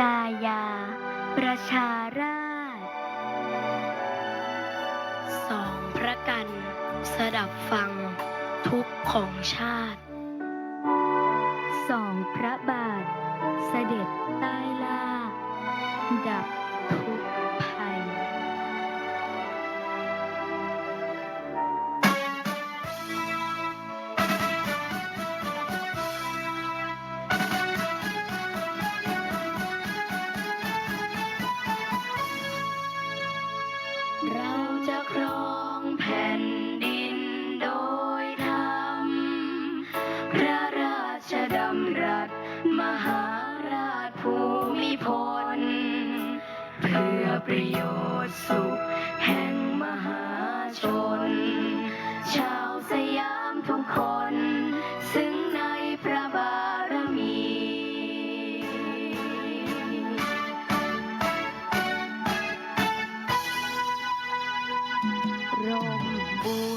กายา ประชาราชสองพระกัน สดับฟังทุกของชาติ ประโยชน์สุขแห่งมหาชน ชาวสยามทุกคน ซึ่งในพระบารมีรมบุ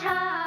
唱